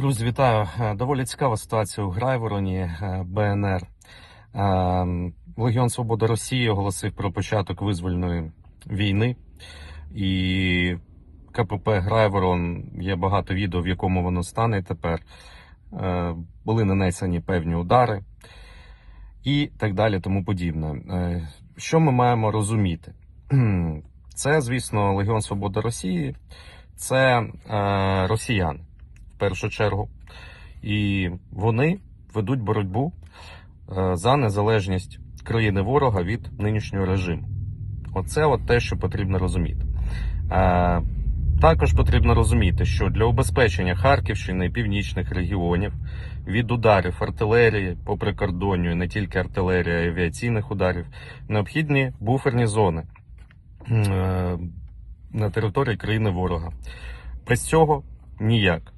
Друзі, вітаю. Е, Доволі цікава ситуація у Грайвороні е, БНР. Е, Легіон Свобода Росії оголосив про початок визвольної війни. І КПП Грайворон є багато відео, в якому воно стане тепер. Були нанесені певні удари і так далі, тому подібне. Що ми маємо розуміти? Це, звісно, Легіон Свобода Росії, це росіяни першу чергу. І вони ведуть боротьбу е, за незалежність країни ворога від нинішнього режиму. Оце от те, що потрібно розуміти. Е, Також потрібно розуміти, що для убезпечення Харківщини і північних регіонів від ударів артилерії по прикордонню, не тільки артилерії, а й авіаційних ударів, необхідні буферні зони е, на території країни ворога. Без цього ніяк.